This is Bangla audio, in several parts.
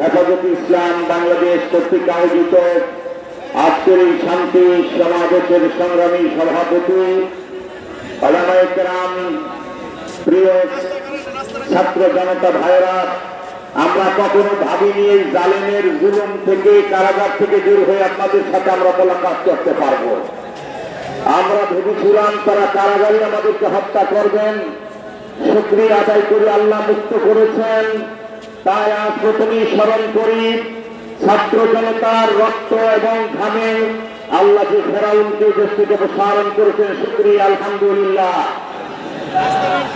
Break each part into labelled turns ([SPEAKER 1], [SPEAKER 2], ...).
[SPEAKER 1] হেফাজত ইসলাম বাংলাদেশ কর্তৃক আয়োজিত আজকের এই শান্তি সমাবেশের সংগ্রামী সভাপতি আলামায়াম প্রিয় ছাত্র জনতা ভাইরা আমরা কখনো ভাবিনি এই জালেমের জুলুম থেকে, কারাগার থেকে দূর হয়ে আপনাদের সাথে আমরা মোলাকাত করতে পারব। আমরা ভেবেছিলাম তারা কারাগারে আমাদেরকে হত্যা করবেন। শুক্রিয়া আদায় করে আল্লাহ মুক্ত করেছেন। তাই আজ প্রথমেই স্মরণ করি, ছাত্র জনতার রক্ত এবং ঘামে আল্লাহ যে ফেরাউনকে দেশ থেকে প্রসারণ করেছেন, শুক্রিয়া, আলহামদুলিল্লাহ।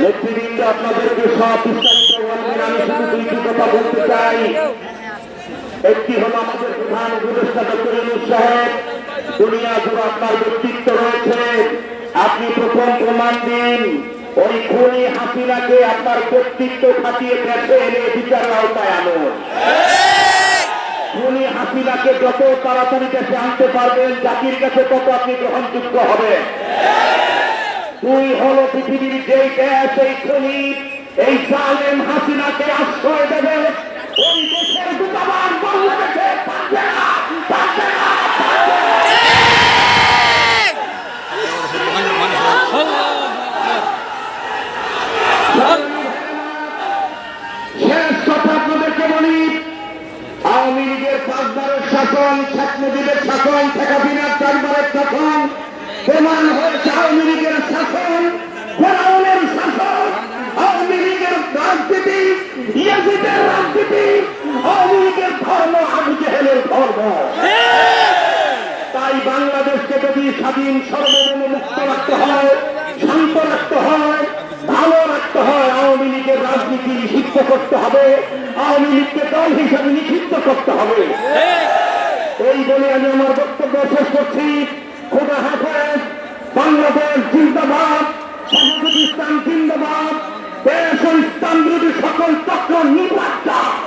[SPEAKER 1] নেতৃবৃন্দ, আপনাদেরকে সব বিস্তারিত আমি শুধু দুইটি কথা বলতে চাই। একটি হলো আমাদের প্রধান উপদেষ্টা ডক্টর সাহেব, দুনিয়া জুড়ে আপনার ব্যক্তিত্ব রয়েছে। আপনি প্রথম হাসিনাকে আপনার ব্যক্তিত্ব খাটিয়ে দেশে এনে বিচারের আওতায় আনুন। খুনি হাসিনাকে যত তাড়াতাড়ি আনতে পারবেন, জাতির কাছে তত আপনি গ্রহণযোগ্য হবে হলো পৃথিবীর যেই এই খুনি এই হাসিনাকে আশ্রয় দেবে ওই দেশের শাসন শেখ মুজিবের শাসন শেখ হাসিনার চারবারের শাসন প্রমাণ হয়েছে আওয়ামী লীগের শাসন, ফেরাউনের শাসন, আওয়ামী লীগের রাজনীতি ইয়াজিদের রাজনীতি, আওয়ামী লীগের ধর্ম আবু জেহেলের ধর্ম। তাই বাংলাদেশকে যদি স্বাধীন, সর্বভৌম মুক্ত রাখতে হয়, শান্ত রাখতে হয়, ভালো রাখতে হয়, আওয়ামী লীগের রাজনীতি নিষিদ্ধ করতে হবে, আওয়ামী লীগকে দল হিসাবে নিষিদ্ধ করতে হবে। এই বলে আমি আমার বক্তব্য শেষ করছি। খোদা হাফেজ, বাংলাদেশ জিন্দাবাদ সমাজত ইসলাম জিন্দাবাদ, দেশ ও ইসলাম বিরোধী সকল চক্র নির্বাচন